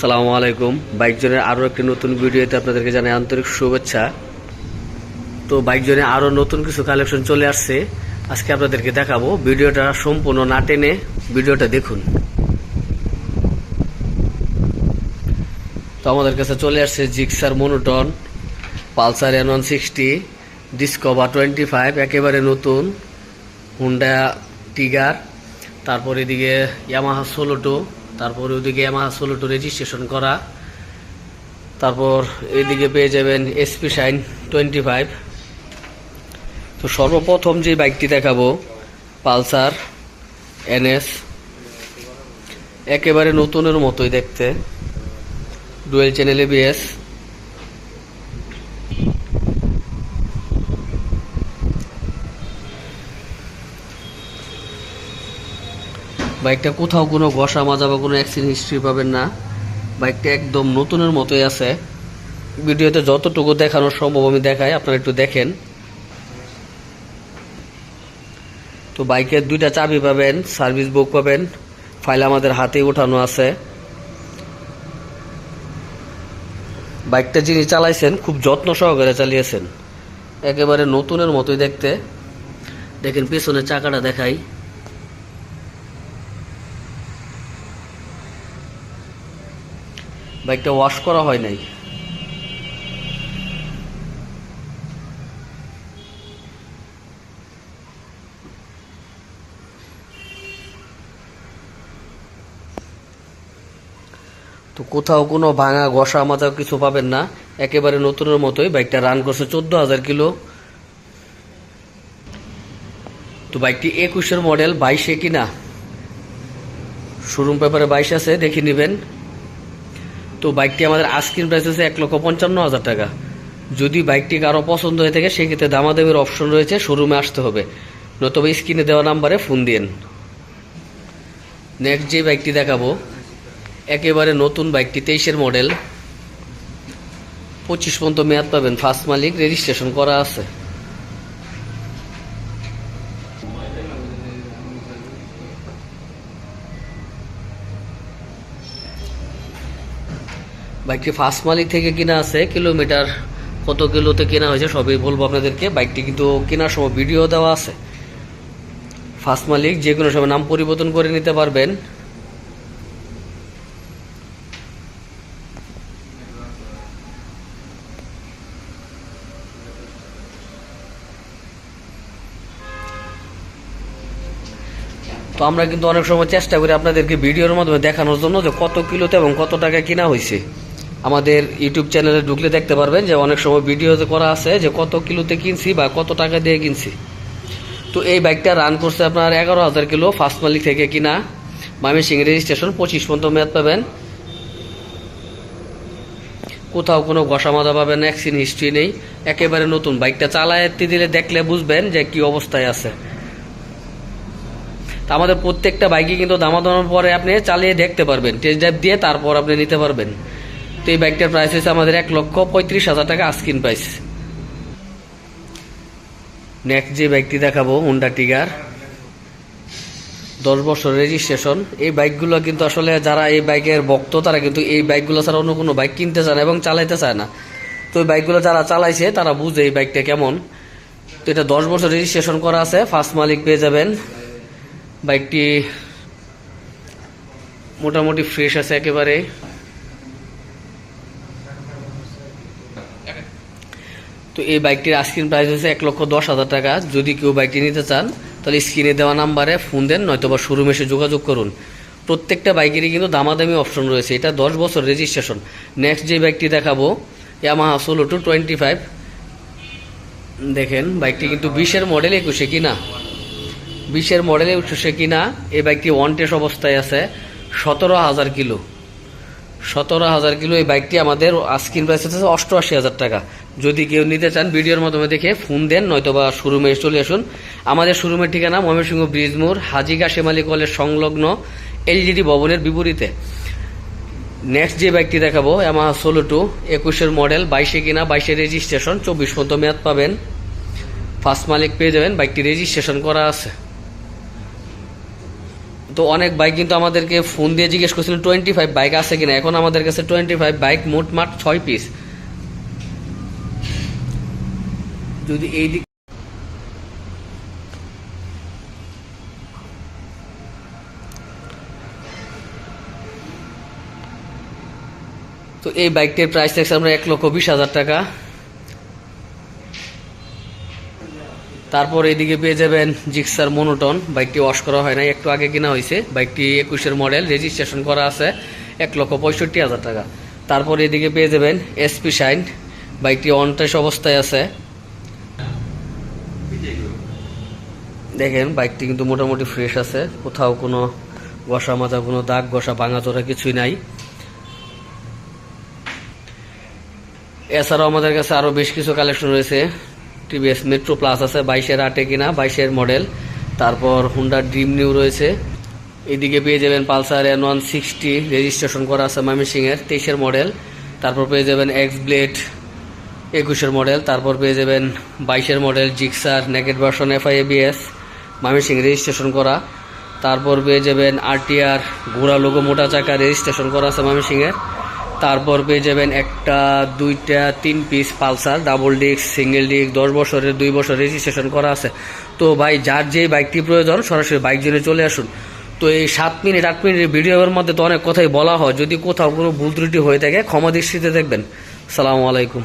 সালামু আলাইকুম। বাইক জনের আরও একটি নতুন ভিডিওতে আপনাদেরকে জানাই আন্তরিক শুভেচ্ছা। তো বাইক আরও নতুন কিছু কালেকশন চলে আসছে। আজকে আপনাদেরকে দেখাবো। ভিডিওটা সম্পূর্ণ না টেনে ভিডিওটা দেখুন। তো আমাদের কাছে চলে আসছে Gixxer monotone, Pulsar N one sixty, Discover twenty five, একেবারে নতুন, হুন্ডা টিগার, তারপর এদিকে ইয়ামাহা সোলোটো তারপর ওইদিকে ইয়ামাহা টু রেজিস্ট্রেশন করা। তারপর এদিকে পেয়ে যাবেন এসপি সাইন টোয়েন্টি ফাইভ তো সর্বপ্রথম যে বাইকটি দেখাবো, পালসার এনএস একেবারে নতুনের মতোই দেখতে। ডুয়েল চ্যানেল এবিএস বাইকটা কোথাও কোনো ঘষা মাজা বা কোনো অ্যাক্সিডেন্ট হিস্ট্রি পাবেন না। বাইকটা একদম নতুনের মতোই আছে। ভিডিওতে যতটুকু দেখানো সম্ভব আমি দেখাই, আপনারা একটু দেখেন। তো বাইকের দুইটা চাবি পাবেন সার্ভিস বুক পাবেন ফাইল আমাদের হাতে ওঠানো আছে। বাইকটা যিনি চালাইছেন, খুব যত্ন সহকারে চালিয়েছেন। একেবারে নতুনের মতোই দেখতে। দেখেন, পেছনের চাকাটা দেখাই। বাইকটা ওয়াশ করা হয় নাই। তো কোথাও কোনো ভাঙা, ঘষা মাজা কিছু পাবেন না। একেবারে নতুনের মতোই বাইকটা রান করছে চোদ্দ হাজার কিলো। তো বাইকটি একুশের মডেল বাইশে কিনা? শোরুম পেপারে বাইশ আছে, দেখে নেবেন। তো বাইকটি আমাদের আস্কিন প্রাইস আছে এক লক্ষ পঞ্চান্ন হাজার টাকা। যদি বাইকটি কারও পছন্দ হয়ে থাকে, সেক্ষেত্রে দামাদামির অপশন রয়েছে শোরুমে আসতে হবে। নতুবা স্ক্রিনে দেওয়া নাম্বারে ফোন দিন। নেক্সট যে বাইকটি দেখাবো, একেবারে নতুন বাইকটি, তেইশের মডেল পঁচিশ পর্যন্ত মেয়াদ পাবেন ফার্স্ট মালিক রেজিস্ট্রেশন করা আছে। বাইকটি ফার্স্ট মালিক থেকে কিনা আছে কিলোমিটার কত কিলোতে কেনা হয়েছে, সবই বলব আপনাদেরকে। বাইকটি কিন্তু কেনার সময় ভিডিও দেওয়া আছে। ফার্স্ট মালিক, যে কোনো সময় নাম পরিবর্তন করে নিতে পারবেন। তো আমরা কিন্তু অনেক সময় চেষ্টা করি আপনাদেরকে ভিডিওর মাধ্যমে দেখানোর জন্য যে কত কিলোতে এবং কত টাকা কেনা হয়েছে। আমাদের ইউটিউব চ্যানেলে ঢুকলে দেখতে পারবেন যে অনেক সময় ভিডিওতে করা আছে যে কত কিলোতে কিনছি বা কত টাকা দিয়ে কিনছি। তো এই বাইকটা রান করছে আপনার এগারো হাজার কিলো ফার্স্ট মালিক থেকে কিনা সিং রেজিস্ট্রেশন পঁচিশ পর্যন্ত মেয়াদ পাবেন। কোথাও কোনো ঘষা মাজা পাবেন অ্যাক্সিডেন্ট হিস্ট্রি নেই, একেবারে নতুন। বাইকটা চালায় দিলে দেখলে বুঝবেন যে কি অবস্থায় আছে। তা আমাদের প্রত্যেকটা বাইকে কিন্তু দামাদানোর পরে আপনি চালিয়ে দেখতে পারবেন। টেস্ট ড্রাইভ দিয়ে তারপর আপনি নিতে পারবেন। তো এই বাইকটার প্রাইস হচ্ছে আমাদের এক লক্ষ পঁয়ত্রিশ হাজার টাকা আস্কিন প্রাইস নেক্সট যে বাইকটি দেখাবো হুন্ডা টিগার দশ বছর রেজিস্ট্রেশন এই বাইকগুলো কিন্তু আসলে যারা এই বাইকের ভক্ত, তারা কিন্তু এই বাইকগুলো ছাড়া অন্য কোনো বাইক কিনতে চায় না এবং চালাইতে চায় না। তো এই বাইকগুলো যারা চালাইছে, তারা বুঝে এই বাইকটা কেমন। তো এটা দশ বছর রেজিস্ট্রেশন করা আছে ফার্স্ট মালিক পেয়ে যাবেন। বাইকটি মোটামুটি ফ্রেশ আছে একেবারে। তো এই বাইকটির আস্কিন প্রাইস হচ্ছে এক লক্ষ দশ হাজার টাকা। যদি কেউ বাইকটি নিতে চান, তাহলে স্ক্রিনে দেওয়া নাম্বারে ফোন দেন, নয়তোবা শোরুমে এসে যোগাযোগ করুন। প্রত্যেকটা বাইকেরই কিন্তু দামাদামি অপশন রয়েছে। এটা দশ বছর রেজিস্ট্রেশন নেক্সট যে বাইকটি দেখাবো Yamaha solo two twenty five দেখেন, বাইকটি কিন্তু বিশের মডেল একুশে কিনা? বিশের মডেলে উঠছে কিনা? এই বাইকটি ওয়ান টেস্ট অবস্থায় আছে, সতেরো হাজার কিলো। সতেরো হাজার কিলো এই বাইকটি আমাদের আস্কিন প্রাইস হচ্ছে অষ্টআশি হাজার টাকা। যদি কেউ নিতে চান ভিডিওর মাধ্যমে দেখে ফোন দেন, নয়তোবা শোরুমে চলে আসুন। আমাদের শোরুমের ঠিকানা ময়মনসিংহ ব্রিজমোর হাজিগা শেমালি কলেজ সংলগ্ন এলজিডি ভবনের বিপরীতে। নেক্সট যে বাইকটি দেখাবো আমার ষোলো টু একুশের মডেল বাইশে কিনা, বাইশে রেজিস্ট্রেশন চব্বিশ পর্যন্ত মেয়াদ পাবেন। ফার্স্ট মালিক পেয়ে যাবেন বাইকটি রেজিস্ট্রেশন করা আছে। তো তো অনেক বাইক কিন্তু আমাদেরকে ফোন দিয়ে জিজ্ঞেস করছিলেন টোয়েন্টি ফাইভ বাইক আছে কিনা? এখন আমাদের কাছে টোয়েন্টি ফাইভ বাইক মোট মাঠ ছয় পিস যদি এই দিক তো এই বাইকটির প্রাইস থাকছে আমরা এক লক্ষ বিশ হাজার টাকা। তারপর এদিকে পেয়ে যাবেন জিক্সার মনোটন। বাইকটি ওয়াশ করা হয় নাই, একটু আগে কিনা হয়েছে। বাইকটি একুশের মডেল রেজিস্ট্রেশন করা আছে এক লক্ষ পঁয়ষট্টি হাজার টাকা। তারপর এদিকে পেয়ে যাবেন এসপি শাইন বাইকটি অনটেস অবস্থায় আছে। দেখেন, বাইকটি কিন্তু মোটামুটি ফ্রেশ আছে। কোথাও কোনো ঘষা মাজা, কোনো দাগ ঘষা, ভাঙা চোরা কিছুই নাই। এছাড়াও আমাদের কাছে আরও বেশ কিছু কালেকশন রয়েছে। টিভিএস মেট্রো প্লাস আছে, বাইশের আটে কিনা, বাইশের মডেল তারপর হুন্ডা ড্রিম নিউ রয়েছে। এদিকে পেয়ে যাবেন Pulsar N one sixty registration করা আছে ময়মনসিংহের তেইশের মডেল তারপর পেয়ে যাবেন এক্স ব্লেড একুশের মডেল তারপর পেয়ে যাবেন বাইশের model Gixxer naked version FI ABS Mymensingh registration করা। তারপর পেয়ে যাবেন আরটিআর ঘোড়া লোগো মোটা চাকা রেজিস্ট্রেশন করা আছে ময়মনসিংহের। তারপর পেয়ে যাবেন একটা, দুইটা, তিন piece Pulsar double disc single disc দশ বছরের, দুই বছর রেজিস্ট্রেশন করা আছে। তো ভাই, যার যে বাইকটি প্রয়োজন, সরাসরি বাইক জেনে চলে আসুন। তো এই সাত মিনিট, আট মিনিটের ভিডিওর মধ্যে তো অনেক কথাই বলা হয়। যদি কোথাও কোনো ভুল ত্রুটি হয়ে থাকে, ক্ষমা দৃষ্টিতে দেখবেন। সালামু আলাইকুম।